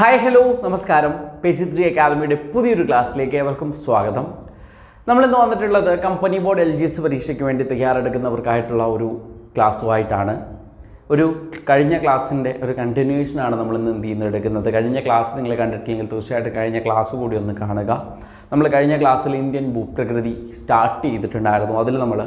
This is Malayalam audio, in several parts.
ഹായ് ഹലോ നമസ്കാരം. പേജിത്രി ത്രീ അക്കാദമിയുടെ പുതിയൊരു ക്ലാസ്സിലേക്ക് ഏവർക്കും സ്വാഗതം. നമ്മളിന്ന് വന്നിട്ടുള്ളത് company board L G S പരീക്ഷയ്ക്ക് വേണ്ടി തയ്യാറെടുക്കുന്നവർക്കായിട്ടുള്ള ഒരു ക്ലാസ്സുമായിട്ടാണ്. ഒരു കഴിഞ്ഞ ക്ലാസ്സിന്റെ ഒരു കണ്ടിന്യൂഷനാണ് നമ്മൾ ഇന്ന് എന്ത് ചെയ്യുന്നത് എടുക്കുന്നത്. കഴിഞ്ഞ ക്ലാസ് നിങ്ങൾ കണ്ടിട്ടില്ലെങ്കിൽ തീർച്ചയായിട്ടും കഴിഞ്ഞ ക്ലാസ് കൂടി ഒന്ന് കാണുക. നമ്മൾ കഴിഞ്ഞ ക്ലാസ്സിൽ ഇന്ത്യൻ ഭൂപ്രകൃതി സ്റ്റാർട്ട് ചെയ്തിട്ടുണ്ടായിരുന്നു. അതിൽ നമ്മൾ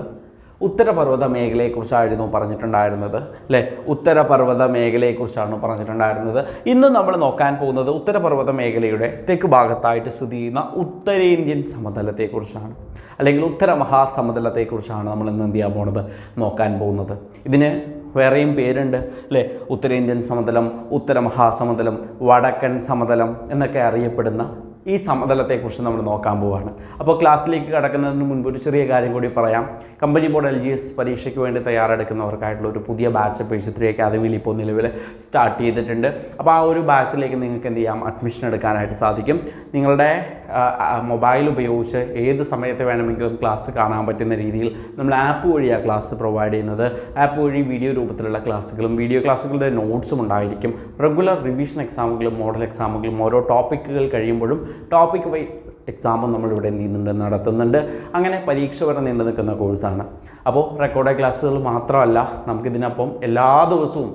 ഉത്തരപർവത മേഖലയെക്കുറിച്ചായിരുന്നു പറഞ്ഞിട്ടുണ്ടായിരുന്നത് അല്ലേ? ഉത്തരപർവത മേഖലയെക്കുറിച്ചാണ് പറഞ്ഞിട്ടുണ്ടായിരുന്നത്. ഇന്ന് നമ്മൾ നോക്കാൻ പോകുന്നത് ഉത്തരപർവത മേഖലയുടെ തെക്ക് ഭാഗത്തായിട്ട് സ്ഥിതി ചെയ്യുന്ന ഉത്തരേന്ത്യൻ സമതലത്തെക്കുറിച്ചാണ് അല്ലെങ്കിൽ ഉത്തര മഹാസമതലത്തെക്കുറിച്ചാണ് നമ്മൾ ഇന്ന് എന്ത് ചെയ്യാൻ പോണത് നോക്കാൻ പോകുന്നത്. ഇതിന് വേറെയും പേരുണ്ട് അല്ലേ? ഉത്തരേന്ത്യൻ സമതലം ഉത്തര മഹാസമതലം വടക്കൻ സമതലം എന്നൊക്കെ അറിയപ്പെടുന്ന ഈ സമതലത്തെക്കുറിച്ച് നമ്മൾ നോക്കാൻ പോവുകയാണ് അപ്പോൾ ക്ലാസ്സിലേക്ക് കടക്കുന്നതിന് മുൻപ് ഒരു ചെറിയ കാര്യം കൂടി പറയാം. Company board L G S പരീക്ഷയ്ക്ക് വേണ്ടി തയ്യാറെടുക്കുന്നവർക്കായിട്ടുള്ള ഒരു പുതിയ ബാച്ച് പേജ് ത്രീ അക്കാദമിയിൽ ഇപ്പോൾ നിലവിൽ സ്റ്റാർട്ട് ചെയ്തിട്ടുണ്ട്. അപ്പോൾ ആ ഒരു ബാച്ചിലേക്ക് നിങ്ങൾക്ക് എന്ത് ചെയ്യാം? അഡ്മിഷൻ എടുക്കാനായിട്ട് സാധിക്കും. നിങ്ങളുടെ മൊബൈൽ ഉപയോഗിച്ച് ഏത് സമയത്ത് വേണമെങ്കിലും ക്ലാസ് കാണാൻ പറ്റുന്ന രീതിയിൽ നമ്മൾ ആപ്പ് വഴിയാണ് ക്ലാസ് പ്രൊവൈഡ് ചെയ്യുന്നത്. ആപ്പ് വഴി വീഡിയോ രൂപത്തിലുള്ള ക്ലാസ്സുകളും വീഡിയോ ക്ലാസ്സുകളുടെ നോട്ട്സും ഉണ്ടായിരിക്കും. റെഗുലർ റിവിഷൻ എക്സാമുകളും മോഡൽ എക്സാമുകളും ഓരോ ടോപ്പിക്കുകൾ കഴിയുമ്പോഴും ടോപ്പിക് വൈസ് എക്സാമും നമ്മളിവിടെ നീന്തുന്നുണ്ട് നടത്തുന്നുണ്ട്. അങ്ങനെ പരീക്ഷ വരെ നീണ്ടു നിൽക്കുന്ന കോഴ്സാണ് അപ്പോൾ റെക്കോർഡ് ക്ലാസ്സുകൾ മാത്രമല്ല നമുക്കിതിനൊപ്പം എല്ലാ ദിവസവും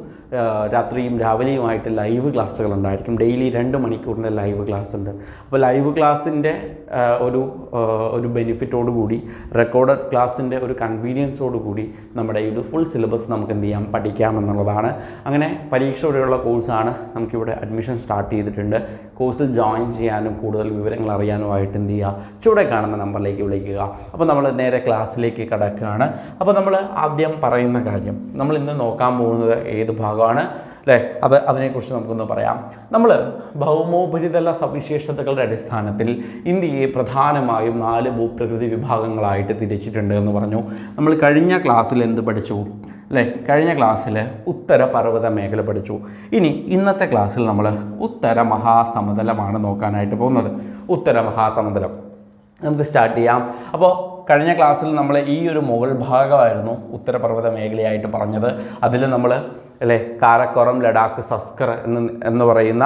രാത്രിയും രാവിലെയുമായിട്ട് ലൈവ് ക്ലാസ്സുകൾ ഉണ്ടായിരിക്കും. ഡെയിലി രണ്ട് മണിക്കൂറിന്റെ ലൈവ് ക്ലാസ് ഉണ്ട്. അപ്പോൾ ലൈവ് ക്ലാസ്സിന്റെ ഒരു ഒരു ബെനിഫിറ്റോട് കൂടി റെക്കോർഡഡ് ക്ലാസ്സിന്റെ ഒരു കൺവീനിയൻസോട് കൂടി നമ്മുടെ ഈ ഒരു ഫുൾ സിലബസ് നമുക്ക് എന്ത് ചെയ്യാം? പഠിക്കാമെന്നുള്ളതാണ് അങ്ങനെ പരീക്ഷ വരെയുള്ള കോഴ്സാണ് നമുക്കിവിടെ അഡ്മിഷൻ സ്റ്റാർട്ട് ചെയ്തിട്ടുണ്ട്. കോഴ്സിൽ ജോയിൻ ചെയ്യാനും കൂടുതൽ വിവരങ്ങൾ അറിയാനുമായിട്ട് എന്ത് ചെയ്യുക? ചുവടെ കാണുന്ന നമ്പറിലേക്ക് വിളിക്കുക. അപ്പോൾ നമ്മൾ നേരെ ക്ലാസ്സിലേക്ക് കടക്കുകയാണ്. അപ്പോൾ നമ്മൾ ആദ്യം പറയുന്ന കാര്യം നമ്മൾ ഇന്ന് നോക്കാൻ പോകുന്നത് ഏത് ഭാഗമാണ് അല്ലേ? അത് അതിനെക്കുറിച്ച് നമുക്കൊന്ന് പറയാം. നമ്മൾ ഭൗമോപരിതല സവിശേഷതകളുടെ അടിസ്ഥാനത്തിൽ ഇന്ത്യയെ പ്രധാനമായും നാല് ഭൂപ്രകൃതി വിഭാഗങ്ങളായിട്ട് തിരിച്ചിട്ടുണ്ട് എന്ന് പറഞ്ഞു. നമ്മൾ കഴിഞ്ഞ ക്ലാസ്സിൽ എന്ത് പഠിച്ചു? അല്ലേ? കഴിഞ്ഞ ക്ലാസ്സിൽ ഉത്തര പർവത മേഖല പഠിച്ചു. ഇനി ഇന്നത്തെ ക്ലാസ്സിൽ നമ്മൾ ഉത്തര മഹാസമതലമാണ് നോക്കാനായിട്ട് പോകുന്നത്. ഉത്തര മഹാസമതലം. നമുക്ക് സ്റ്റാർട്ട് ചെയ്യാം. അപ്പോൾ കഴിഞ്ഞ ക്ലാസ്സിൽ നമ്മൾ ഈ ഒരു മുകൾ ഭാഗമായിരുന്നു ഉത്തരപർവത മേഖലയായിട്ട് പറഞ്ഞത്. അതിൽ നമ്മൾ അല്ലേ? കാരക്കോറം ലഡാക്ക് സസ്കർ എന്ന് എന്ന് പറയുന്ന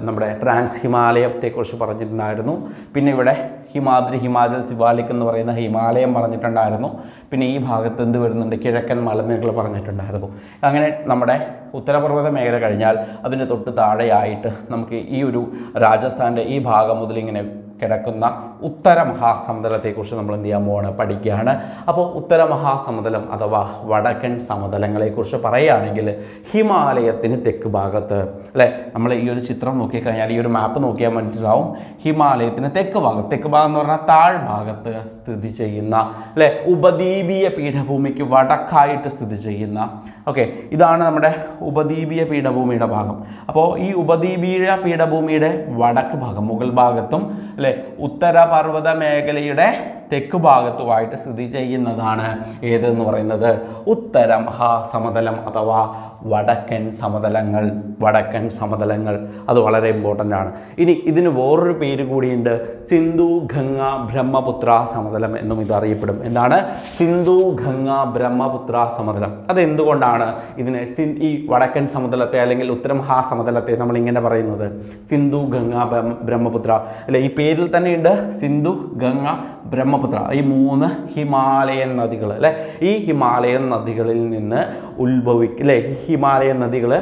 നമ്മുടെ ട്രാൻസ് ഹിമാലയത്തെക്കുറിച്ച് പറഞ്ഞിട്ടുണ്ടായിരുന്നു. പിന്നെ ഇവിടെ ഹിമാദ്രി ഹിമാചൽ സിവാലിക് എന്ന് പറയുന്ന ഹിമാലയം പറഞ്ഞിട്ടുണ്ടായിരുന്നു. പിന്നെ ഈ ഭാഗത്ത് എന്ത് വരുന്നുണ്ട്? കിഴക്കൻ മലനിരകൾ പറഞ്ഞിട്ടുണ്ടായിരുന്നു. അങ്ങനെ നമ്മുടെ ഉത്തരപർവത മേഖല കഴിഞ്ഞാൽ അതിന് തൊട്ട് താഴെയായിട്ട് നമുക്ക് ഈ ഒരു രാജസ്ഥാന്റെ ഈ ഭാഗം മുതൽ ഇങ്ങനെ കിടക്കുന്ന ഉത്തര മഹാസമതലത്തെക്കുറിച്ച് നമ്മൾ എന്ത് ചെയ്യാൻ പോവാണ്? പഠിക്കുകയാണ്. അപ്പോൾ ഉത്തര മഹാസമതലം അഥവാ വടക്കൻ സമതലങ്ങളെക്കുറിച്ച് പറയുകയാണെങ്കിൽ ഹിമാലയത്തിന് തെക്ക് ഭാഗത്ത് അല്ലേ? നമ്മൾ ഈ ഒരു ചിത്രം നോക്കിക്കഴിഞ്ഞാൽ ഈ ഒരു മാപ്പ് നോക്കിയാൽ മനസ്സിലാവും. ഹിമാലയത്തിന് തെക്ക് ഭാഗത്ത് തെക്ക് ഭാഗം എന്ന് പറഞ്ഞാൽ താഴ്ഭാഗത്ത് സ്ഥിതി ചെയ്യുന്ന അല്ലേ? ഉപദ്വീപീയ പീഠഭൂമിക്ക് വടക്കായിട്ട് സ്ഥിതി ചെയ്യുന്ന ഓക്കെ? ഇതാണ് നമ്മുടെ ഉപദ്വീപീയ പീഠഭൂമിയുടെ ഭാഗം. അപ്പോൾ ഈ ഉപദ്വീപീയ പീഠഭൂമിയുടെ വടക്ക് ഭാഗം മുകൾ ഭാഗത്തും അല്ലേ? ഉത്തര മേഖലയുടെ തെക്ക് ഭാഗത്തുമായിട്ട് സ്ഥിതി ചെയ്യുന്നതാണ് ഏതെന്ന് പറയുന്നത്? ഉത്തര മഹാസമതലം അഥവാ വടക്കൻ സമതലങ്ങൾ വടക്കൻ സമതലങ്ങൾ. അത് വളരെ ഇമ്പോർട്ടന്റ് ആണ്. ഇനി ഇതിന് വേറൊരു പേര് കൂടിയുണ്ട്. സിന്ധു ഗംഗ ബ്രഹ്മപുത്ര സമതലം എന്നും ഇത് അറിയപ്പെടും. എന്താണ്? സിന്ധു ഗംഗ ബ്രഹ്മപുത്ര സമതലം. അതെന്തുകൊണ്ടാണ് ഇതിനെ ഈ വടക്കൻ സമതലത്തെ അല്ലെങ്കിൽ ഉത്തരമഹാസമതലത്തെ നമ്മൾ ഇങ്ങനെ പറയുന്നത്? സിന്ധു ഗംഗ ബ്രഹ്മപുത്ര. അല്ലെ ഈ പേരിൽ തന്നെയുണ്ട്. സിന്ധു ഗംഗ ബ്രഹ്മപുത്ര ഈ മൂന്ന് ഹിമാലയൻ നദികൾ അല്ലേ? ഈ ഹിമാലയൻ നദികളിൽ നിന്ന് ഉത്ഭവിക്കും അല്ലേ? ഹിമാലയൻ നദികൾ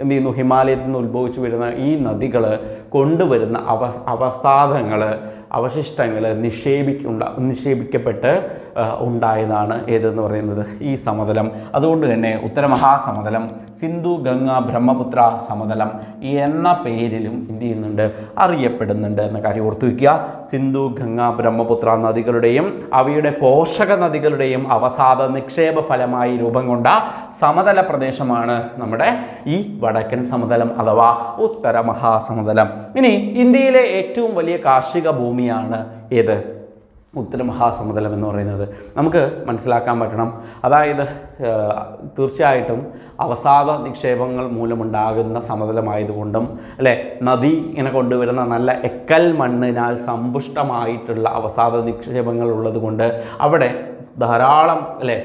എന്ത് ചെയ്യുന്നു? ഹിമാലയത്തിൽ നിന്ന് ഉത്ഭവിച്ചു വരുന്ന ഈ നദികൾ കൊണ്ടുവരുന്ന അവ അവസാദങ്ങൾ അവശിഷ്ടങ്ങൾ നിക്ഷേപിക്കുണ്ട നിക്ഷേപിക്കപ്പെട്ട് ഉണ്ടായതാണ് ഏതെന്ന് പറയുന്നത് ഈ സമതലം. അതുകൊണ്ട് തന്നെ ഉത്തരമഹാസമതലം സിന്ധു ഗംഗ ബ്രഹ്മപുത്ര സമതലം എന്ന പേരിലും എന്ത് ചെയ്യുന്നുണ്ട്? അറിയപ്പെടുന്നുണ്ട് എന്ന കാര്യം ഓർത്തു വയ്ക്കുക സിന്ധു ഗംഗ ബ്രഹ്മപുത്ര നദികളുടെയും അവയുടെ പോഷക നദികളുടെയും അവസാദ നിക്ഷേപ ഫലമായി രൂപം കൊണ്ട സമതല പ്രദേശമാണ് നമ്മുടെ ഈ വടക്കൻ സമതലം അഥവാ ഉത്തര മഹാസമതലം ഇനി ഇന്ത്യയിലെ ഏറ്റവും വലിയ കാർഷിക ഭൂമിയാണ് ഏത്? ഉത്തരമഹാസമതലം എന്ന് പറയുന്നത്. നമുക്ക് മനസ്സിലാക്കാൻ പറ്റണം. അതായത് തീർച്ചയായിട്ടും അവസാദ നിക്ഷേപങ്ങൾ മൂലമുണ്ടാകുന്ന സമതലമായതുകൊണ്ടും അല്ലെ നദി ഇങ്ങനെ കൊണ്ടുവരുന്ന നല്ല എക്കൽ മണ്ണിനാൽ സമ്പുഷ്ടമായിട്ടുള്ള അവസാദ നിക്ഷേപങ്ങൾ ഉള്ളതുകൊണ്ട് അവിടെ ധാരാളം അല്ലേ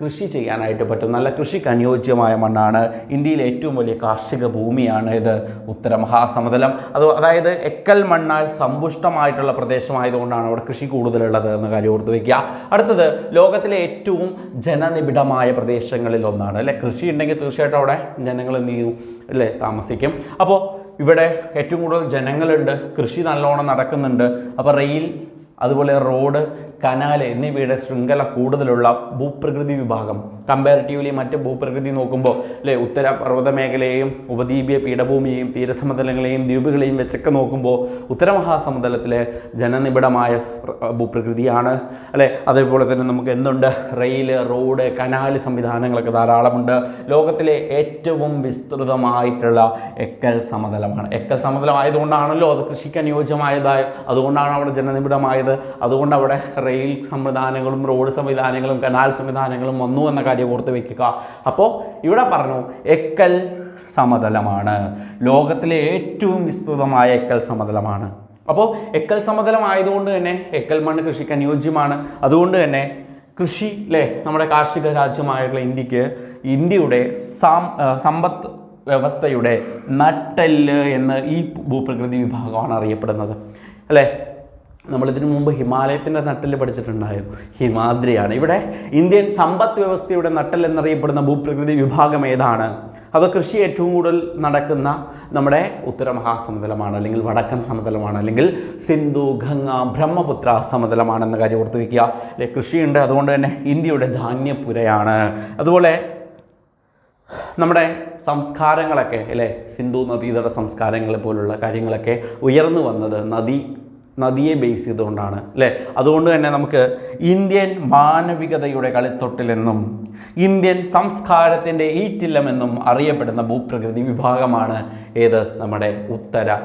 കൃഷി ചെയ്യാനായിട്ട് പറ്റും. നല്ല കൃഷിക്ക് അനുയോജ്യമായ മണ്ണാണ് ഇന്ത്യയിലെ ഏറ്റവും വലിയ കാർഷിക ഭൂമിയാണ് ഇത്. ഉത്തര മഹാസമതലം. അത് അതായത് എക്കൽ മണ്ണാൽ സമ്പുഷ്ടമായിട്ടുള്ള പ്രദേശമായതുകൊണ്ടാണ് അവിടെ കൃഷി കൂടുതലുള്ളത് എന്ന കാര്യം ഓർത്ത് വയ്ക്കുക അടുത്തത് ലോകത്തിലെ ഏറ്റവും ജനനിബിഡമായ പ്രദേശങ്ങളിൽ ഒന്നാണ്. അല്ലേ കൃഷി ഉണ്ടെങ്കിൽ തീർച്ചയായിട്ടും അവിടെ ജനങ്ങൾ എന്ത് ചെയ്യും? അല്ലേ താമസിക്കും. അപ്പോൾ ഇവിടെ ഏറ്റവും കൂടുതൽ ജനങ്ങളുണ്ട്. കൃഷി നല്ലോണം നടക്കുന്നുണ്ട്. അപ്പോൾ റെയിൽ അതുപോലെ റോഡ് കനാല് എന്നിവയുടെ ശൃംഖല കൂടുതലുള്ള ഭൂപ്രകൃതി വിഭാഗം. കമ്പാരിറ്റീവ്ലി മറ്റ് ഭൂപ്രകൃതി നോക്കുമ്പോൾ അല്ലേ ഉത്തര പർവത മേഖലയെയും ഉപദ്വീപീയ പീഠഭൂമിയെയും തീരസമതലങ്ങളെയും ദ്വീപുകളെയും വെച്ചൊക്കെ നോക്കുമ്പോൾ ഉത്തരമഹാസമതലത്തിലെ ജനനിബിഡമായ ഭൂപ്രകൃതിയാണ്. അല്ലേ അതേപോലെ തന്നെ നമുക്ക് എന്തുണ്ട്? റെയിൽ റോഡ് കനാൽ സംവിധാനങ്ങളൊക്കെ ധാരാളമുണ്ട്. ലോകത്തിലെ ഏറ്റവും വിസ്തൃതമായിട്ടുള്ള എക്കൽ സമതലമാണ്. എക്കൽ സമതലമായതുകൊണ്ടാണല്ലോ അത് കൃഷിക്ക് അനുയോജ്യമായതായ അതുകൊണ്ടാണ് അവിടെ ജനനിബിഡമായത്. അതുകൊണ്ട് അവിടെ റെയിൽ സംവിധാനങ്ങളും റോഡ് സംവിധാനങ്ങളും കനാൽ സംവിധാനങ്ങളും വന്നു എന്ന കാര്യം ഓർത്ത് വെക്കുക. അപ്പോൾ ഇവിടെ പറഞ്ഞു എക്കൽ സമതലമാണ്. ലോകത്തിലെ ഏറ്റവും വിസ്തൃതമായ എക്കൽ സമതലമാണ്. അപ്പോൾ എക്കൽ സമതലം ആയതുകൊണ്ട് തന്നെ എക്കൽ മണ്ണ് കൃഷിക്ക് അനുയോജ്യമാണ് അതുകൊണ്ട് തന്നെ കൃഷി അല്ലേ നമ്മുടെ കാർഷിക രാജ്യമായിട്ടുള്ള ഇന്ത്യയ്ക്ക് ഇന്ത്യയുടെ സമ്പത്ത് വ്യവസ്ഥയുടെ നട്ടെല്ല് എന്ന് ഈ ഭൂപ്രകൃതി വിഭാഗമാണ് അറിയപ്പെടുന്നത്. അല്ലേ? നമ്മളിതിനു മുമ്പ് ഹിമാലയത്തിന്റെ നട്ടൽ പഠിച്ചിട്ടുണ്ടായിരുന്നു. ഹിമാദ്രിയാണ്. ഇവിടെ ഇന്ത്യൻ സമ്പദ് വ്യവസ്ഥയുടെ നട്ടൽ എന്നറിയപ്പെടുന്ന ഭൂപ്രകൃതി വിഭാഗം ഏതാണ്? അത് കൃഷി ഏറ്റവും കൂടുതൽ നടക്കുന്ന നമ്മുടെ ഉത്തരമഹാസമതലമാണ് അല്ലെങ്കിൽ വടക്കൻ സമതലമാണ് അല്ലെങ്കിൽ സിന്ധു ഗംഗ ബ്രഹ്മപുത്ര സമതലമാണെന്ന കാര്യം ഓർത്ത് വയ്ക്കുക. അല്ലെ കൃഷിയുണ്ട് അതുകൊണ്ട് തന്നെ ഇന്ത്യയുടെ ധാന്യപുരയാണ് അതുപോലെ നമ്മുടെ സംസ്കാരങ്ങളൊക്കെ അല്ലേ സിന്ധു നദീതട സംസ്കാരങ്ങളെ പോലുള്ള കാര്യങ്ങളൊക്കെ ഉയർന്നു വന്നത് നദി നദിയെ ബേസ് ചെയ്തുകൊണ്ടാണ് അല്ലേ? അതുകൊണ്ട് തന്നെ നമുക്ക് ഇന്ത്യൻ മാനവികതയുടെ കളിത്തൊട്ടിലെന്നും ഇന്ത്യൻ സംസ്കാരത്തിന്റെ ഈറ്റില്ലമെന്നും അറിയപ്പെടുന്ന ഭൂപ്രകൃതി വിഭാഗമാണ് ഏത്? നമ്മുടെ ഉത്തര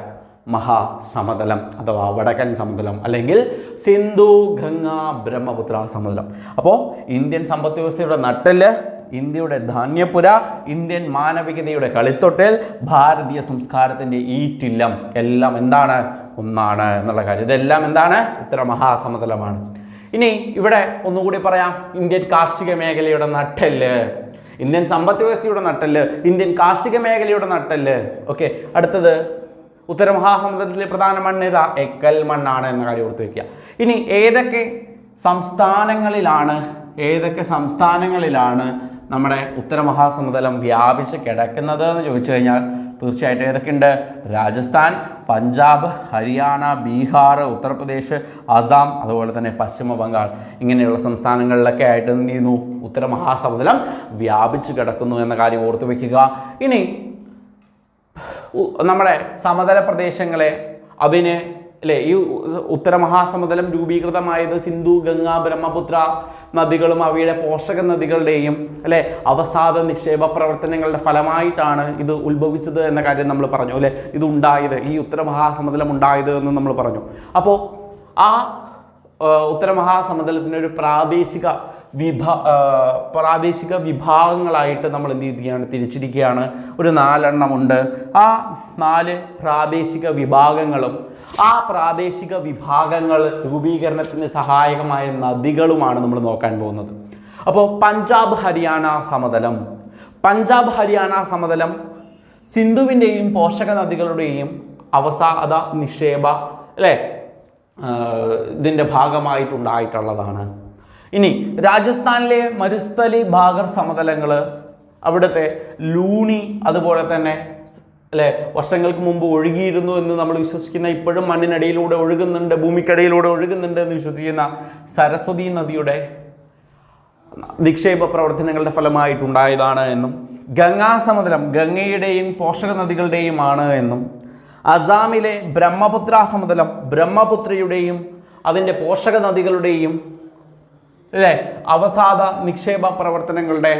മഹാസമതലം അഥവാ വടക്കൻ സമതലം അല്ലെങ്കിൽ സിന്ധു ഗംഗ ബ്രഹ്മപുത്ര സമതലം. അപ്പോൾ ഇന്ത്യൻ സമ്പദ് വ്യവസ്ഥയുടെ നട്ടെല്ല് ഇന്ത്യയുടെ ധാന്യപുര ഇന്ത്യൻ മാനവികതയുടെ കളിത്തൊട്ടിൽ ഭാരതീയ സംസ്കാരത്തിന്റെ ഈറ്റില്ലം. എല്ലാം എന്താണ്? ഒന്നാണ് എന്നുള്ള കാര്യം. ഇതെല്ലാം എന്താണ്? ഇത്ര മഹാസമതലമാണ്. ഇനി ഇവിടെ ഒന്നുകൂടി പറയാം. ഇന്ത്യൻ കാർഷിക മേഖലയുടെ നട്ടെല്ല്. ഇന്ത്യൻ സമ്പദ് വ്യവസ്ഥയുടെ നട്ടെല്ല്. ഇന്ത്യൻ കാർഷിക മേഖലയുടെ നട്ടെല്ല്. ഓക്കെ അടുത്തത്. ഉത്തരമഹാസമുദ്രത്തിലെ പ്രധാന മണ്ണ് ഇതാ എക്കൽ മണ്ണാണ് എന്ന കാര്യം ഓർത്ത് വയ്ക്കുക ഇനി ഏതൊക്കെ സംസ്ഥാനങ്ങളിലാണ്? ഏതൊക്കെ സംസ്ഥാനങ്ങളിലാണ് നമ്മുടെ ഉത്തരമഹാസമതലം വ്യാപിച്ച് കിടക്കുന്നത് എന്ന് ചോദിച്ചു കഴിഞ്ഞാൽ തീർച്ചയായിട്ടും ഏതൊക്കെയുണ്ട്? രാജസ്ഥാൻ പഞ്ചാബ് ഹരിയാന ബീഹാർ ഉത്തർപ്രദേശ് അസാം അതുപോലെ തന്നെ പശ്ചിമ ബംഗാൾ. ഇങ്ങനെയുള്ള സംസ്ഥാനങ്ങളിലൊക്കെ ആയിട്ട് എന്ത് ചെയ്യുന്നു? ഉത്തര മഹാസമുദ്രം വ്യാപിച്ച് കിടക്കുന്നു എന്ന കാര്യം ഓർത്തു വയ്ക്കുക ഇനി നമ്മുടെ സമതല പ്രദേശങ്ങളെ അതിന് അല്ലേ? ഈ ഉത്തരമഹാസമതലം രൂപീകൃതമായത് സിന്ധു ഗംഗ ബ്രഹ്മപുത്ര നദികളും അവയുടെ പോഷക നദികളുടെയും അല്ലെ? അവസാദ നിക്ഷേപ പ്രവർത്തനങ്ങളുടെ ഫലമായിട്ടാണ് ഇത് ഉത്ഭവിച്ചത് എന്ന കാര്യം നമ്മൾ പറഞ്ഞു അല്ലെ? ഇത് ഉണ്ടായത് ഈ ഉത്തര മഹാസമുദ്രം ഉണ്ടായത് എന്ന് നമ്മൾ പറഞ്ഞു. അപ്പോൾ ആ ആ, ഉത്തര മഹാസമുദ്രത്തിന് ഒരു പ്രാദേശിക വിഭ പ്രാദേശിക വിഭാഗങ്ങളായിട്ട് നമ്മൾ എന്ത് ചെയ്യുകയാണ്? തിരിച്ചിരിക്കുകയാണ്. ഒരു നാലെണ്ണമുണ്ട് ആ നാല് പ്രാദേശിക വിഭാഗങ്ങളും ആ പ്രാദേശിക വിഭാഗങ്ങൾ രൂപീകരണത്തിന് സഹായകമായ നദികളുമാണ് നമ്മൾ നോക്കാൻ പോകുന്നത്. അപ്പോൾ പഞ്ചാബ് ഹരിയാന സമതലം. പഞ്ചാബ് ഹരിയാന സമതലം സിന്ധുവിന്റെയും പോഷക നദികളുടെയും അവസാദ നിക്ഷേപ അല്ലേ? ഇതിന്റെ ഭാഗമായിട്ടുണ്ടായിട്ടുള്ളതാണ്. ഇനി രാജസ്ഥാനിലെ മരുസ്ഥലി ഭാഗർ സമതലങ്ങൾ അവിടുത്തെ ലൂണി അതുപോലെ തന്നെ അല്ലെ വർഷങ്ങൾക്ക് മുമ്പ് ഒഴുകിയിരുന്നു എന്ന് നമ്മൾ വിശ്വസിക്കുന്ന ഇപ്പോഴും മണ്ണിനടിയിലൂടെ ഒഴുകുന്നുണ്ട് ഭൂമിക്കടിയിലൂടെ ഒഴുകുന്നുണ്ട് എന്ന് വിശ്വസിക്കുന്ന സരസ്വതി നദിയുടെ നിക്ഷേപ പ്രവർത്തനങ്ങളുടെ ഫലമായിട്ടുണ്ടായതാണ് എന്നും ഗംഗാ സമതലം ഗംഗയുടെയും പോഷക നദികളുടെയുമാണ് എന്നും അസാമിലെ ബ്രഹ്മപുത്ര സമതലം ബ്രഹ്മപുത്രയുടെയും അതിന്റെ പോഷക നദികളുടെയും അല്ലേ അവസാദ നിക്ഷേപ പ്രവർത്തനങ്ങളുടെ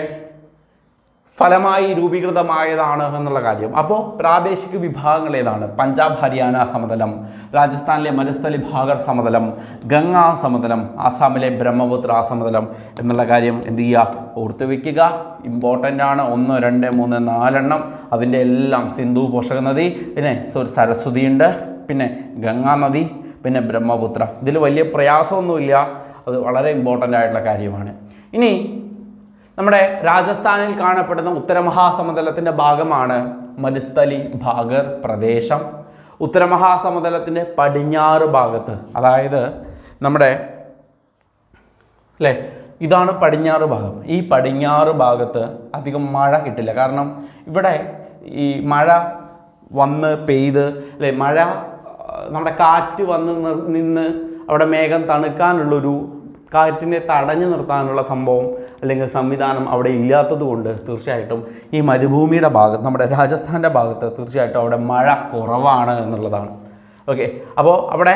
ഫലമായി രൂപീകൃതമായതാണ് എന്നുള്ള കാര്യം. അപ്പോൾ പ്രാദേശിക വിഭാഗങ്ങൾ ഏതാണ്? പഞ്ചാബ് ഹരിയാന സമതലം രാജസ്ഥാനിലെ മരുസ്ഥലി ഭാഗർ സമതലം ഗംഗാ സമതലം ആസാമിലെ ബ്രഹ്മപുത്ര സമതലം എന്നുള്ള കാര്യം എന്ത് ചെയ്യുക? ഓർത്ത് വയ്ക്കുക ഇമ്പോർട്ടന്റ് ആണ്. ഒന്ന് രണ്ട് മൂന്ന് നാലെണ്ണം. അതിന്റെ എല്ലാം സിന്ധു പോഷക നദി പിന്നെ സരസ്വതി സരസ്വതിയുണ്ട് പിന്നെ ഗംഗാ നദി പിന്നെ ബ്രഹ്മപുത്ര. ഇതിൽ വലിയ പ്രയാസമൊന്നുമില്ല. അത് വളരെ ഇമ്പോർട്ടന്റ് ആയിട്ടുള്ള കാര്യമാണ്. ഇനി നമ്മുടെ രാജസ്ഥാനിൽ കാണപ്പെടുന്ന ഉത്തരമഹാസമതലത്തിന്റെ ഭാഗമാണ് മരുസ്ഥലി ഭാഗർ പ്രദേശം. ഉത്തരമഹാസമതലത്തിന്റെ പടിഞ്ഞാറ് ഭാഗത്ത് അതായത് നമ്മുടെ അല്ലേ? ഇതാണ് പടിഞ്ഞാറ് ഭാഗം. ഈ പടിഞ്ഞാറ് ഭാഗത്ത് അധികം മഴ കിട്ടില്ല. കാരണം ഇവിടെ ഈ മഴ വന്ന് പെയ്ത് അല്ലേ? മഴ നമ്മുടെ കാറ്റ് വന്ന് നിന്ന് അവിടെ മേഘം തണുക്കാനുള്ളൊരു കാറ്റിനെ തടഞ്ഞു നിർത്താനുള്ള സംഭവം അല്ലെങ്കിൽ സംവിധാനം അവിടെ ഇല്ലാത്തതുകൊണ്ട് തീർച്ചയായിട്ടും ഈ മരുഭൂമിയുടെ ഭാഗത്ത് നമ്മുടെ രാജസ്ഥാന്റെ ഭാഗത്ത് തീർച്ചയായിട്ടും അവിടെ മഴ കുറവാണ് എന്നുള്ളതാണ്. ഓക്കെ അപ്പോൾ അവിടെ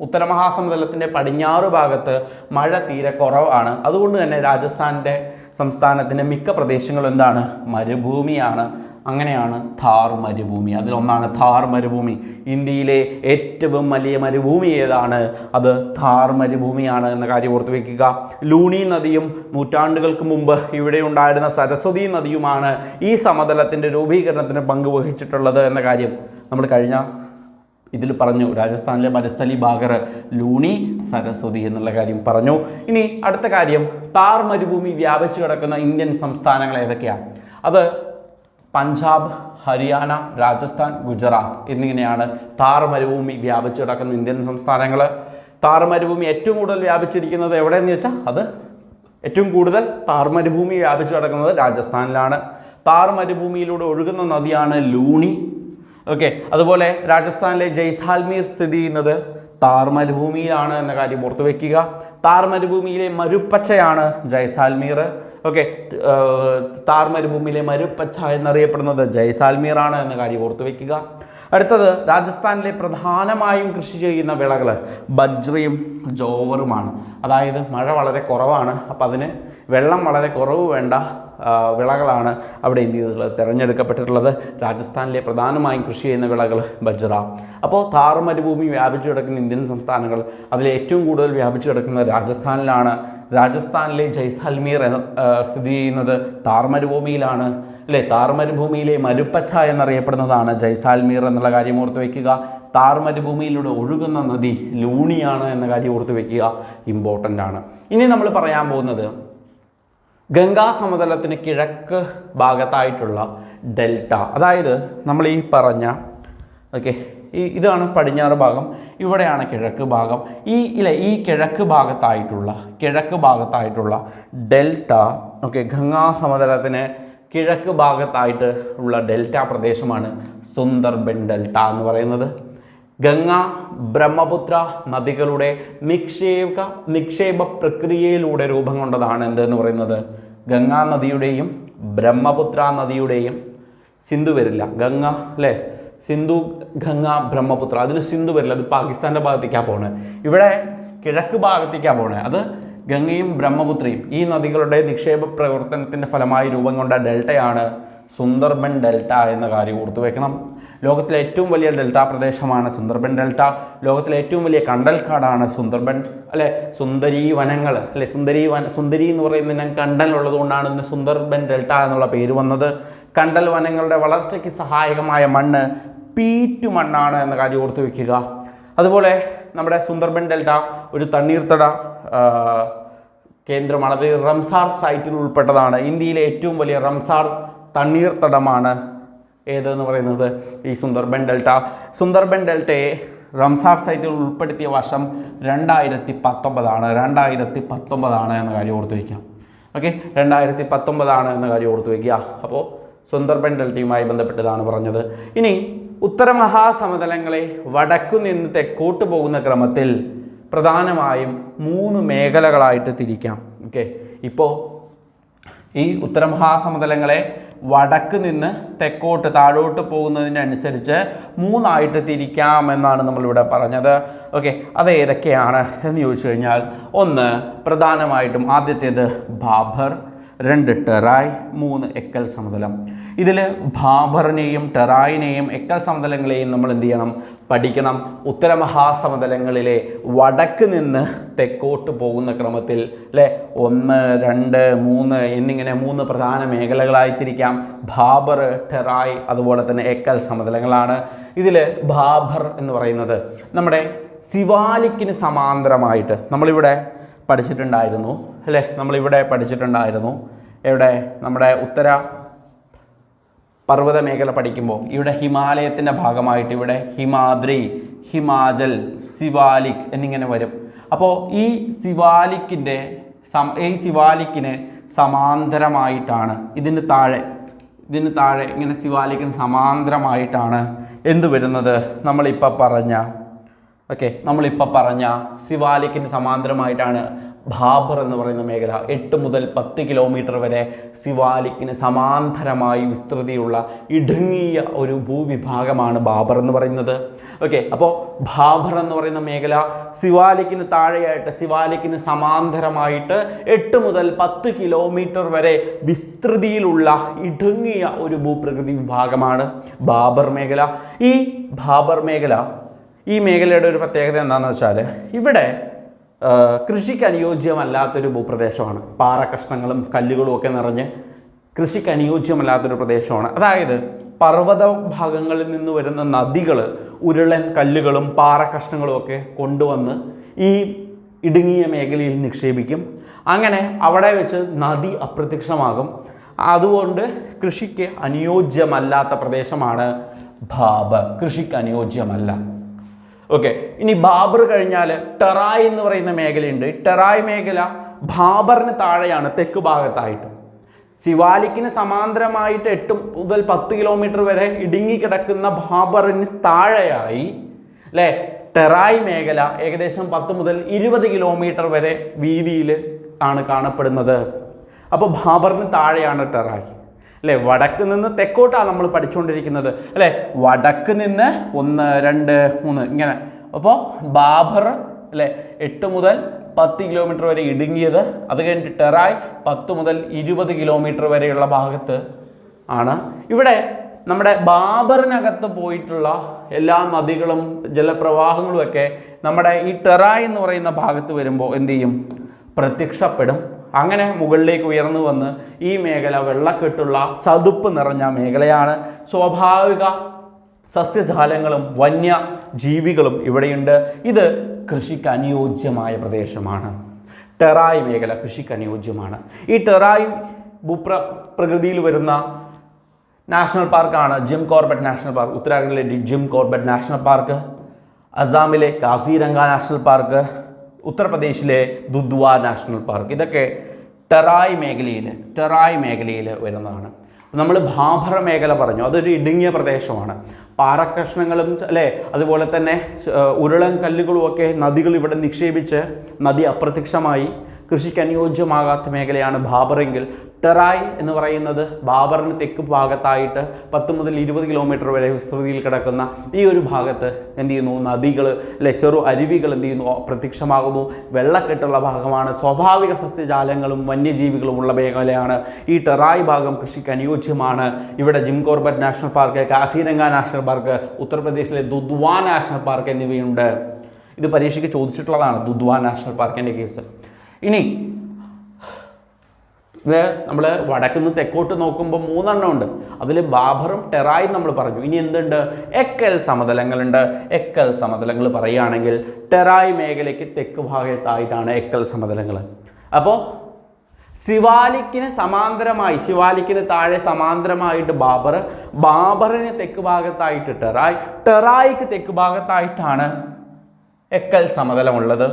ഉത്തരമഹാസമതലത്തിന്റെ പടിഞ്ഞാറ് ഭാഗത്ത് മഴ തീരെ കുറവാണ്. അതുകൊണ്ട് തന്നെ രാജസ്ഥാന്റെ സംസ്ഥാനത്തിന്റെ മിക്ക പ്രദേശങ്ങളും എന്താണ്? മരുഭൂമിയാണ്. അങ്ങനെയാണ് ഥാർ മരുഭൂമി. അതിലൊന്നാണ് ഥാർ മരുഭൂമി. ഇന്ത്യയിലെ ഏറ്റവും വലിയ മരുഭൂമി ഏതാണ്? അത് ഥാർ മരുഭൂമിയാണ് എന്ന കാര്യം ഓർത്ത് വയ്ക്കുക ലൂണി നദിയും നൂറ്റാണ്ടുകൾക്ക് മുമ്പ് ഇവിടെ ഉണ്ടായിരുന്ന സരസ്വതി നദിയുമാണ് ഈ സമതലത്തിന്റെ രൂപീകരണത്തിന് പങ്കുവഹിച്ചിട്ടുള്ളത് എന്ന കാര്യം നമ്മൾ കഴിഞ്ഞ ഇതിൽ പറഞ്ഞു. രാജസ്ഥാനിലെ മരുസ്ഥലി ബാഗർ ലൂണി സരസ്വതി എന്നുള്ള കാര്യം പറഞ്ഞു. ഇനി അടുത്ത കാര്യം താർ മരുഭൂമി വ്യാപിച്ചു കിടക്കുന്ന ഇന്ത്യൻ സംസ്ഥാനങ്ങൾ ഏതൊക്കെയാണ് അത് പഞ്ചാബ് ഹരിയാന രാജസ്ഥാൻ ഗുജറാത്ത് എന്നിങ്ങനെയാണ് താർ മരുഭൂമി വ്യാപിച്ചു കിടക്കുന്ന ഇന്ത്യൻ സംസ്ഥാനങ്ങൾ താർ മരുഭൂമി ഏറ്റവും കൂടുതൽ വ്യാപിച്ചിരിക്കുന്നത് എവിടെയെന്ന് വെച്ചാൽ അത് ഏറ്റവും കൂടുതൽ താർ മരുഭൂമി വ്യാപിച്ചു കിടക്കുന്നത് രാജസ്ഥാനിലാണ്. താർ മരുഭൂമിയിലൂടെ ഒഴുകുന്ന നദിയാണ് ലൂണി. ഓക്കെ അതുപോലെ രാജസ്ഥാനിലെ ജയ്സാൽമീർ സ്ഥിതി ചെയ്യുന്നത് താർ മരുഭൂമിയിലാണ് എന്ന കാര്യം ഓർത്തു വയ്ക്കുക താർ മരുഭൂമിയിലെ മരുപ്പച്ചയാണ് ജയ്സാൽമീർ. ഓക്കെ താർ മരുഭൂമിയിലെ മരുപ്പച്ച എന്നറിയപ്പെടുന്നത് ജയ്സാൽമീറാണ് എന്ന കാര്യം ഓർത്തു വയ്ക്കുക അടുത്തത് രാജസ്ഥാനിലെ പ്രധാനമായും കൃഷി ചെയ്യുന്ന വിളകൾ ബജ്രിയും ജോവറുമാണ്. അതായത് മഴ വളരെ കുറവാണ്. അപ്പം അതിന് വെള്ളം വളരെ കുറവ് വേണ്ട. വിളകളാണ് അവിടെ എന്ത് ചെയ്തിട്ടുള്ളത് തിരഞ്ഞെടുക്കപ്പെട്ടിട്ടുള്ളത്. രാജസ്ഥാനിലെ പ്രധാനമായും കൃഷി ചെയ്യുന്ന വിളകൾ ബജ്ര അപ്പോൾ താർ മരുഭൂമി വ്യാപിച്ചു കിടക്കുന്ന ഇന്ത്യൻ സംസ്ഥാനങ്ങൾ അതിൽ ഏറ്റവും കൂടുതൽ വ്യാപിച്ചു കിടക്കുന്നത് രാജസ്ഥാനിലാണ്. രാജസ്ഥാനിലെ ജയ്സാൽമീർ സ്ഥിതി ചെയ്യുന്നത് താർ മരുഭൂമിയിലാണ്. അല്ലേ? താർ മരുഭൂമിയിലെ മരുപ്പച്ച എന്നറിയപ്പെടുന്നതാണ് ജയ്സാൽമീർ എന്നുള്ള കാര്യം ഓർത്ത് വയ്ക്കുക താർ മരുഭൂമിയിലൂടെ ഒഴുകുന്ന നദി ലൂണിയാണ് എന്ന കാര്യം ഓർത്ത് വയ്ക്കുക ഇമ്പോർട്ടന്റ് ആണ്. ഇനി നമ്മൾ പറയാൻ പോകുന്നത് ഗംഗാ സമതലത്തിന് കിഴക്ക് ഭാഗത്തായിട്ടുള്ള ഡെൽറ്റ. അതായത് നമ്മൾ ഈ പറഞ്ഞ ഓക്കെ ഈ ഇതാണ് പടിഞ്ഞാറ് ഭാഗം ഇവിടെയാണ് കിഴക്ക് ഭാഗം. ഈ ഇല്ല ഈ കിഴക്ക് ഭാഗത്തായിട്ടുള്ള കിഴക്ക് ഭാഗത്തായിട്ടുള്ള ഡെൽറ്റ ഓക്കെ ഗംഗാ സമതലത്തിന് കിഴക്ക് ഭാഗത്തായിട്ട് ഉള്ള ഡെൽറ്റ പ്രദേശമാണ് സുന്ദർബൻ ഡെൽറ്റ എന്ന് പറയുന്നത്. ഗംഗ ബ്രഹ്മപുത്ര നദികളുടെ നിക്ഷേപ നിക്ഷേപ പ്രക്രിയയിലൂടെ രൂപം കൊണ്ടതാണ് എന്തെന്ന് പറയുന്നത്? ഗംഗാ നദിയുടെയും ബ്രഹ്മപുത്ര നദിയുടെയും സിന്ധു വരില്ല. ഗംഗ അല്ലേ? സിന്ധു ഗംഗ ബ്രഹ്മപുത്ര. അതിൽ സിന്ധു വരില്ല. അത് പാകിസ്ഥാന്റെ ഭാഗത്തേക്കാണ് പോണത് ഇവിടെ കിഴക്ക് ഭാഗത്തേക്കാണ് പോണത് അത് ഗംഗയും ബ്രഹ്മപുത്രയും ഈ നദികളുടെ നിക്ഷേപ പ്രവർത്തനത്തിന്റെ ഫലമായി രൂപം കൊണ്ട ഡെൽറ്റയാണ് സുന്ദർബൻ ഡെൽറ്റ എന്ന കാര്യം ഓർത്തു വെക്കണം. ലോകത്തിലെ ഏറ്റവും വലിയ ഡെൽറ്റ പ്രദേശമാണ് സുന്ദർബൻ ഡെൽറ്റ. ലോകത്തിലെ ഏറ്റവും വലിയ കണ്ടൽക്കാടാണ് സുന്ദർബൻ. അല്ലെ? സുന്ദരി വനങ്ങൾ. അല്ലെ? സുന്ദരി വന സുന്ദരി എന്ന് പറയുന്നതിന് കണ്ടൽ ഉള്ളതുകൊണ്ടാണ് ഇതിന് സുന്ദർബൻ ഡെൽറ്റ എന്നുള്ള പേര് വന്നത്. കണ്ടൽ വനങ്ങളുടെ വളർച്ചയ്ക്ക് സഹായകമായ മണ്ണ് പീറ്റു മണ്ണാണ് എന്ന കാര്യം ഓർത്തു വയ്ക്കുക അതുപോലെ നമ്മുടെ സുന്ദർബൻ ഡെൽറ്റ ഒരു തണ്ണീർത്തട കേന്ദ്രമാണ് അത് റംസാർ സൈറ്റിൽ ഉൾപ്പെട്ടതാണ്. ഇന്ത്യയിലെ ഏറ്റവും വലിയ റംസാർ തണ്ണീർത്തടമാണ് ഏതെന്ന് പറയുന്നത്? ഈ സുന്ദർബൻ ഡെൽറ്റ. സുന്ദർബൻ ഡെൽറ്റയെ റംസാർ സൈറ്റിൽ ഉൾപ്പെടുത്തിയ വർഷം രണ്ടായിരത്തി പത്തൊമ്പതാണ് രണ്ടായിരത്തി പത്തൊമ്പതാണ് എന്ന കാര്യം ഓർത്ത് വയ്ക്കുക. ഓക്കെ? രണ്ടായിരത്തി പത്തൊമ്പതാണ് എന്ന കാര്യം ഓർത്ത് വയ്ക്കുക. അപ്പോൾ സുന്ദർബൻ ഡെൽറ്റയുമായി ബന്ധപ്പെട്ടതാണ് പറഞ്ഞത്. ഇനി ഉത്തരമഹാസമതലങ്ങളെ വടക്കു നിന്ന് തെക്കോട്ട് പോകുന്ന ക്രമത്തിൽ പ്രധാനമായും മൂന്ന് മേഖലകളായിട്ട് തിരിക്കാം. ഓക്കെ? ഇപ്പോൾ ഈ ഉത്തരമഹാസമതലങ്ങളെ വടക്ക് നിന്ന് തെക്കോട്ട് താഴോട്ട് പോകുന്നതിനനുസരിച്ച് മൂന്നായിട്ട് തിരിക്കാം എന്നാണ് നമ്മളിവിടെ പറഞ്ഞത്. ഓക്കെ അത് ഏതൊക്കെയാണ് എന്ന് ചോദിച്ചു കഴിഞ്ഞാൽ ഒന്ന് പ്രധാനമായിട്ടും ആദ്യത്തേത് ബാബർ രണ്ട് ടെറായ് മൂന്ന് എക്കൽ സമതലം. ഇതിൽ ഭാബറിനെയും ടെറായിനെയും എക്കൽ സമതലങ്ങളെയും നമ്മൾ എന്ത് ചെയ്യണം? പഠിക്കണം. ഉത്തരമഹാസമതലങ്ങളിലെ വടക്ക് നിന്ന് തെക്കോട്ട് പോകുന്ന ക്രമത്തിൽ അല്ലെ ഒന്ന് രണ്ട് മൂന്ന് എന്നിങ്ങനെ മൂന്ന് പ്രധാന മേഖലകളായി തിരിക്കാം ബാബർ ടെറായ് അതുപോലെ തന്നെ എക്കൽ സമതലങ്ങളാണ്. ഇതിൽ ഭാബർ എന്ന് പറയുന്നത് നമ്മുടെ സിവാലിക്കിന് സമാന്തരമായിട്ട് നമ്മളിവിടെ പഠിച്ചിട്ടുണ്ടായിരുന്നു അല്ലേ? നമ്മളിവിടെ പഠിച്ചിട്ടുണ്ടായിരുന്നു. എവിടെ? നമ്മുടെ ഉത്തര പർവത മേഖല പഠിക്കുമ്പോൾ. ഇവിടെ ഹിമാലയത്തിന്റെ ഭാഗമായിട്ട് ഇവിടെ ഹിമാദ്രി ഹിമാചൽ സിവാലിക് എന്നിങ്ങനെ വരും. അപ്പോൾ ഈ സിവാലിക്കിന്റെ ഈ സിവാലിക്കിന് സമാന്തരമായിട്ടാണ് ഇതിന് താഴെ ഇതിന് താഴെ ഇങ്ങനെ സിവാലിക്കിന് സമാന്തരമായിട്ടാണ് എന്ത് വരുന്നത്? നമ്മളിപ്പോൾ പറഞ്ഞ ഓക്കെ നമ്മളിപ്പോൾ പറഞ്ഞ സിവാലിക്കിന് സമാന്തരമായിട്ടാണ് ഭാബർ എന്ന് പറയുന്ന മേഖല. എട്ട് മുതൽ പത്ത് കിലോമീറ്റർ വരെ സിവാലിക്കിന് സമാന്തരമായി വിസ്തൃതിയുള്ള ഇടുങ്ങിയ ഒരു ഭൂവിഭാഗമാണ് ബാബർ എന്ന് പറയുന്നത്. ഓക്കെ അപ്പോൾ ബാബർ എന്ന് പറയുന്ന മേഖല സിവാലിക്കിന് താഴെയായിട്ട് സിവാലിക്കിന് സമാന്തരമായിട്ട് എട്ട് മുതൽ പത്ത് കിലോമീറ്റർ വരെ വിസ്തൃതിയിലുള്ള ഇടുങ്ങിയ ഒരു ഭൂപ്രകൃതി വിഭാഗമാണ് ബാബർ മേഖല. ഈ ബാബർ മേഖല ഈ മേഖലയുടെ ഒരു പ്രത്യേകത എന്താണെന്ന് വെച്ചാൽ ഇവിടെ കൃഷിക്ക് അനുയോജ്യമല്ലാത്തൊരു ഭൂപ്രദേശമാണ്. പാറക്കഷ്ണങ്ങളും കല്ലുകളും ഒക്കെ നിറഞ്ഞ് കൃഷിക്ക് അനുയോജ്യമല്ലാത്തൊരു പ്രദേശമാണ്. അതായത് പർവത ഭാഗങ്ങളിൽ നിന്ന് വരുന്ന നദികൾ ഉരുളൻ കല്ലുകളും പാറക്കഷ്ണങ്ങളും ഒക്കെ കൊണ്ടുവന്ന് ഈ ഇടുങ്ങിയ മേഖലയിൽ നിക്ഷേപിക്കും. അങ്ങനെ അവിടെ വെച്ച് നദി അപ്രത്യക്ഷമാകും. അതുകൊണ്ട് കൃഷിക്ക് അനുയോജ്യമല്ലാത്ത പ്രദേശമാണ് ഭാബ് കൃഷിക്ക് അനുയോജ്യമല്ല. ഓക്കെ ഇനി ബാബർ കഴിഞ്ഞാൽ ടെറായ് എന്ന് പറയുന്ന മേഖലയുണ്ട്. ടെറായ് മേഖല ബാബറിന് താഴെയാണ് തെക്ക് ഭാഗത്തായിട്ട്. ശിവാലിക്കിന് സമാന്തരമായിട്ട് എട്ട് മുതൽ പത്ത് കിലോമീറ്റർ വരെ ഇടുങ്ങിക്കിടക്കുന്ന ബാബറിന് താഴെയായി അല്ലേ? ടെറായ് മേഖല ഏകദേശം പത്ത് മുതൽ ഇരുപത് കിലോമീറ്റർ വരെ വീതിയിൽ ആണ് കാണപ്പെടുന്നത്. അപ്പോൾ ബാബറിന് താഴെയാണ് ടെറായ്. അല്ലേ? വടക്ക് നിന്ന് തെക്കോട്ടാണ് നമ്മൾ പഠിച്ചുകൊണ്ടിരിക്കുന്നത്. അല്ലേ? വടക്ക് നിന്ന് ഒന്ന് രണ്ട് മൂന്ന് ഇങ്ങനെ. അപ്പോൾ ബാബർ അല്ലേ? എട്ട് മുതൽ പത്ത് കിലോമീറ്റർ വരെ ഇടുങ്ങിയത് അത് കഴിഞ്ഞിട്ട് ടെറായ് പത്ത് മുതൽ ഇരുപത് കിലോമീറ്റർ വരെയുള്ള ഭാഗത്ത് ആണ്. ഇവിടെ നമ്മുടെ ബാബറിനകത്ത് പോയിട്ടുള്ള എല്ലാ നദികളും ജലപ്രവാഹങ്ങളും ഒക്കെ നമ്മുടെ ഈ ടെറായ് എന്ന് പറയുന്ന ഭാഗത്ത് വരുമ്പോൾ എന്ത് ചെയ്യും? പ്രത്യക്ഷപ്പെടും. അങ്ങനെ മുകളിലേക്ക് ഉയർന്നു വന്ന് ഈ മേഖല വെള്ളക്കെട്ടുള്ള ചതുപ്പ് നിറഞ്ഞ മേഖലയാണ്. സ്വാഭാവിക സസ്യജാലങ്ങളും വന്യ ജീവികളും ഇവിടെയുണ്ട്. ഇത് കൃഷിക്ക് അനുയോജ്യമായ പ്രദേശമാണ്. ടെറായ് മേഖല കൃഷിക്ക് അനുയോജ്യമാണ് ഈ ടെറായ് ഭൂപ്ര പ്രകൃതിയിൽ വരുന്ന നാഷണൽ പാർക്കാണ് ജിം കോർബറ്റ് നാഷണൽ പാർക്ക്. ഉത്തരാഖണ്ഡിലെ ജിം കോർബറ്റ് നാഷണൽ പാർക്ക് അസാമിലെ കാസിരംഗ നാഷണൽ പാർക്ക് ഉത്തർപ്രദേശിലെ ദുദ്വ നാഷണൽ പാർക്ക്. ഇതൊക്കെ ടെറായ് മേഖലയിൽ ടെറായ് മേഖലയിൽ വരുന്നതാണ്. നമ്മൾ ഭാഭറ മേഖല പറഞ്ഞു. അതൊരു ഇടുങ്ങിയ പ്രദേശമാണ്. പാറക്കഷ്ണങ്ങളും അല്ലേ? അതുപോലെ തന്നെ ഉരുളൻ കല്ലുകളുമൊക്കെ നദികൾ ഇവിടെ നിക്ഷേപിച്ച് നദി അപ്രത്യക്ഷമായി. കൃഷിക്ക് അനുയോജ്യമാകാത്ത മേഖലയാണ് ബാബറെങ്കിൽ ടെറായ് എന്ന് പറയുന്നത് ബാബറിന് തെക്ക് ഭാഗത്തായിട്ട് പത്ത് മുതൽ ഇരുപത് കിലോമീറ്റർ വരെ വിസ്തൃതിയിൽ കിടക്കുന്ന ഈ ഒരു ഭാഗത്ത് എന്ത് ചെയ്യുന്നു? നദികൾ അല്ലെ ചെറു അരുവികൾ എന്ത് ചെയ്യുന്നു? പ്രത്യക്ഷമാകുന്നു. വെള്ളക്കെട്ടുള്ള ഭാഗമാണ്. സ്വാഭാവിക സസ്യജാലങ്ങളും വന്യജീവികളും ഉള്ള മേഖലയാണ്. ഈ ടെറായ് ഭാഗം കൃഷിക്ക് അനുയോജ്യമാണ് ഇവിടെ Jim Corbett national park Kaziranga national park ഉത്തർപ്രദേശിലെ ദുദ്വാ നാഷണൽ പാർക്ക് എന്നിവയുണ്ട്. ഇത് പരീക്ഷയ്ക്ക് ചോദിച്ചിട്ടുള്ളതാണ് ദുദ്വാ നാഷണൽ പാർക്കിന്റെ കേസ്. ഇനി ഇത് നമ്മൾ വടക്കുന്ന് തെക്കോട്ട് നോക്കുമ്പോൾ മൂന്നെണ്ണം ഉണ്ട് അതിൽ ബാബറും ടെറായും നമ്മൾ പറഞ്ഞു. ഇനി എന്തുണ്ട്? എക്കൽ സമതലങ്ങളുണ്ട്. എക്കൽ സമതലങ്ങൾ പറയുകയാണെങ്കിൽ ടെറായ് മേഖലയ്ക്ക് തെക്ക് ഭാഗത്തായിട്ടാണ് എക്കൽ സമതലങ്ങൾ അപ്പോൾ ശിവാലിക്കിന് സമാന്തരമായി ശിവാലിക്കിന് താഴെ സമാന്തരമായിട്ട് ബാബർ ബാബറിന് തെക്ക് ഭാഗത്തായിട്ട് ടെറായ് ടെറായിക്ക് തെക്ക് ഭാഗത്തായിട്ടാണ് എക്കൽ സമതലമുള്ളത്.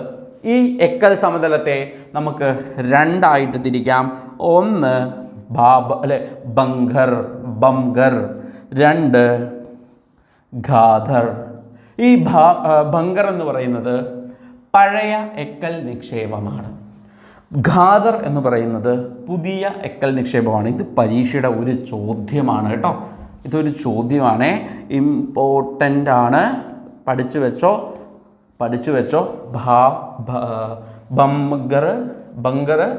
ഈ എക്കൽ സമതലത്തെ നമുക്ക് രണ്ടായിട്ട് തിരിക്കാം. ഒന്ന് ബാബ അല്ലെ ബംഗർ ബംഗർ. രണ്ട് ഖാദർ. ഈ ബംഗർ എന്ന് പറയുന്നത് പഴയ എക്കൽ നിക്ഷേപമാണ്. ഖാദർ എന്ന് പറയുന്നത് പുതിയ എക്കൽ നിക്ഷേപമാണ്. ഇത് പരീക്ഷയുടെ ഒരു ചോദ്യമാണ് കേട്ടോ. ഇതൊരു ചോദ്യമാണ്. ഇമ്പോർട്ടന്റ് ആണ്. പഠിച്ചു വെച്ചോ. പഠിച്ചു വെച്ചോ. ഭാ ബംഗർ ബംഗർ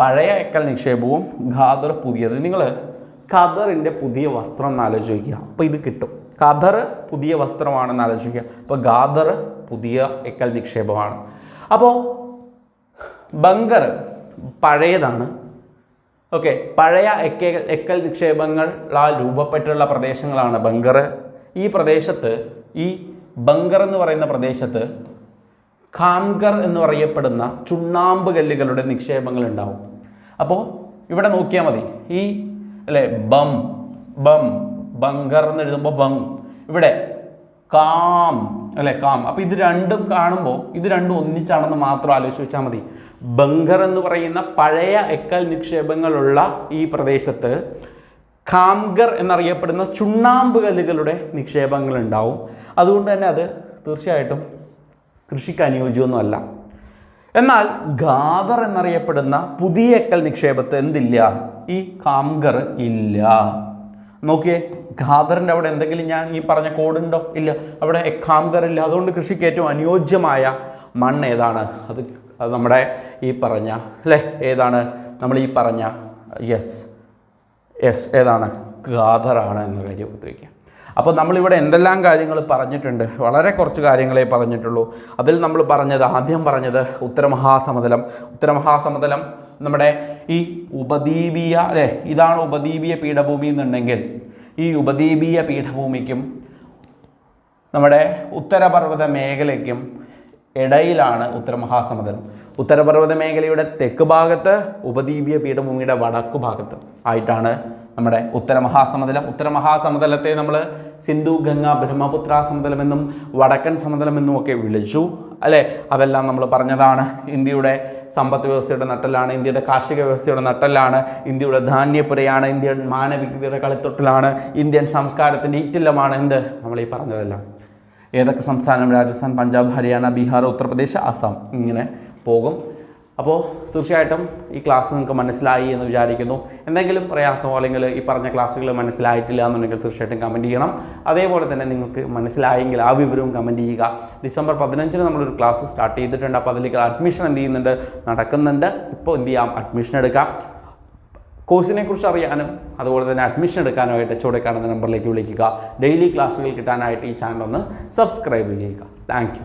പഴയ എക്കൽ നിക്ഷേപവും ഖാദർ പുതിയത്. നിങ്ങൾ ഖദറിന്റെ പുതിയ വസ്ത്രം എന്ന് ആലോചിക്കുക. അപ്പോൾ ഇത് കിട്ടും. ഖദർ പുതിയ വസ്ത്രമാണെന്ന് ആലോചിക്കുക. അപ്പോൾ ഖാദർ പുതിയ എക്കൽ നിക്ഷേപമാണ്. അപ്പോൾ ബംഗർ പഴയതാണ്. ഓക്കെ പഴയ എക്കൽ എക്കൽ നിക്ഷേപങ്ങളാൽ രൂപപ്പെട്ടുള്ള പ്രദേശങ്ങളാണ് ബംഗർ ഈ പ്രദേശത്ത് ഈ ബങ്കർ എന്ന് പറയുന്ന പ്രദേശത്ത് ഖാൻഗർ എന്ന് പറയപ്പെടുന്ന ചുണ്ണാമ്പ് കല്ലുകളുടെ നിക്ഷേപങ്ങൾ ഉണ്ടാവും. അപ്പോൾ ഇവിടെ നോക്കിയാൽ മതി. ഈ അല്ലേ ബം ബം ബങ്കർ എന്ന് എഴുതുമ്പോൾ ബങ് ഇവിടെ കാം അല്ലെ കാം. അപ്പോൾ ഇത് രണ്ടും കാണുമ്പോൾ ഇത് രണ്ടും ഒന്നിച്ചാണെന്ന് മാത്രം ആലോചിച്ച് വെച്ചാൽ മതി. ബങ്കർ എന്ന് പറയുന്ന പഴയ എക്കൽ നിക്ഷേപങ്ങളുള്ള ഈ പ്രദേശത്ത് ഖാംഗർ എന്നറിയപ്പെടുന്ന ചുണ്ണാമ്പ് കല്ലുകളുടെ നിക്ഷേപങ്ങൾ ഉണ്ടാവും അതുകൊണ്ട് തന്നെ അത് തീർച്ചയായിട്ടും കൃഷിക്ക് അനുയോജ്യമൊന്നുമല്ല. എന്നാൽ ഗാദർ എന്നറിയപ്പെടുന്ന പുതിയ എക്കൽ നിക്ഷേപത്ത് എന്തില്ല? ഈ കാംഗർ ഇല്ല. നോക്കിയേ ഖാദറിന്റെ അവിടെ എന്തെങ്കിലും ഞാൻ ഈ പറഞ്ഞ കോഡുണ്ടോ? ഇല്ല. അവിടെ ഖാംഗർ ഇല്ല. അതുകൊണ്ട് കൃഷിക്ക് ഏറ്റവും അനുയോജ്യമായ മണ്ണ് ഏതാണ്? അത് നമ്മുടെ ഈ പറഞ്ഞ അല്ലേ? ഏതാണ്? നമ്മൾ ഈ പറഞ്ഞ യെസ്. യെസ് ഏതാണ്? ഖാദറാണ് എന്ന കാര്യം ഓർത്ത് വയ്ക്കുക അപ്പോൾ നമ്മളിവിടെ എന്തെല്ലാം കാര്യങ്ങൾ പറഞ്ഞിട്ടുണ്ട്? വളരെ കുറച്ച് കാര്യങ്ങളെ പറഞ്ഞിട്ടുള്ളൂ. അതിൽ നമ്മൾ പറഞ്ഞത് ആദ്യം പറഞ്ഞത് ഉത്തരമഹാസമതലം. ഉത്തരമഹാസമതലം നമ്മുടെ ഈ ഉപദ്വീപീയ അല്ലേ? ഇതാണ് ഉപദ്വീപീയ പീഠഭൂമി എന്നുണ്ടെങ്കിൽ ഈ ഉപദ്വീപീയ പീഠഭൂമിക്കും നമ്മുടെ ഉത്തരപർവത മേഖലയ്ക്കും ഇടയിലാണ് ഉത്തരമഹാസമുദ്രം ഉത്തരപർവത മേഖലയുടെ തെക്ക് ഭാഗത്ത് ഉപദ്വീപീയ പീഠഭൂമിയുടെ വടക്കു ഭാഗത്ത് ആയിട്ടാണ് നമ്മുടെ ഉത്തരമഹാസമതലം. ഉത്തരമഹാസമതലത്തെ നമ്മൾ സിന്ധു ഗംഗ ബ്രഹ്മപുത്ര സമതലമെന്നും വടക്കൻ സമതലമെന്നും ഒക്കെ വിളിച്ചു. അല്ലേ? അതെല്ലാം നമ്മൾ പറഞ്ഞതാണ്. ഇന്ത്യയുടെ സമ്പദ് വ്യവസ്ഥയുടെ നട്ടലാണ് ഇന്ത്യയുടെ കാർഷിക വ്യവസ്ഥയുടെ നട്ടലാണ് ഇന്ത്യയുടെ ധാന്യപ്പുരയാണ് ഇന്ത്യൻ മാനവികതയുടെ കളിത്തൊട്ടിലാണ് ഇന്ത്യൻ സംസ്കാരത്തിന്റെ ഈറ്റില്ലമാണ്. എന്ത്? നമ്മൾ ഈ പറഞ്ഞതെല്ലാം. ഏതൊക്കെ സംസ്ഥാനം? രാജസ്ഥാൻ പഞ്ചാബ് ഹരിയാന ബീഹാർ ഉത്തർപ്രദേശ് ആസാം. ഇങ്ങനെ പോകും. അപ്പോൾ തീർച്ചയായിട്ടും ഈ ക്ലാസ് നിങ്ങൾക്ക് മനസ്സിലായി എന്ന് വിചാരിക്കുന്നു. എന്തെങ്കിലും പ്രയാസമോ അല്ലെങ്കിൽ ഈ പറഞ്ഞ ക്ലാസ്സുകൾ മനസ്സിലായിട്ടില്ല എന്നുണ്ടെങ്കിൽ തീർച്ചയായിട്ടും കമന്റ് ചെയ്യണം. അതേപോലെ തന്നെ നിങ്ങൾക്ക് മനസ്സിലായെങ്കിൽ ആ വിവരവും കമന്റ് ചെയ്യുക. ഡിസംബർ പതിനഞ്ചിന് നമ്മളൊരു ക്ലാസ് സ്റ്റാർട്ട് ചെയ്തിട്ടുണ്ട്. അപ്പോൾ അതിലേക്ക് അഡ്മിഷൻ എന്ത് ചെയ്യുന്നുണ്ട്? നടക്കുന്നുണ്ട്. ഇപ്പോൾ എന്ത് ചെയ്യാം? അഡ്മിഷൻ എടുക്കാം. കോഴ്സിനെ കുറിച്ച് അറിയാനും അതുപോലെ തന്നെ അഡ്മിഷൻ എടുക്കാനുമായിട്ട് ചുവടെ കാണുന്ന നമ്പറിലേക്ക് വിളിക്കുക ഡെയിലി ക്ലാസ്സുകൾ കിട്ടാനായിട്ട് ഈ ചാനൽ ഒന്ന് സബ്സ്ക്രൈബ് ചെയ്യുക. താങ്ക്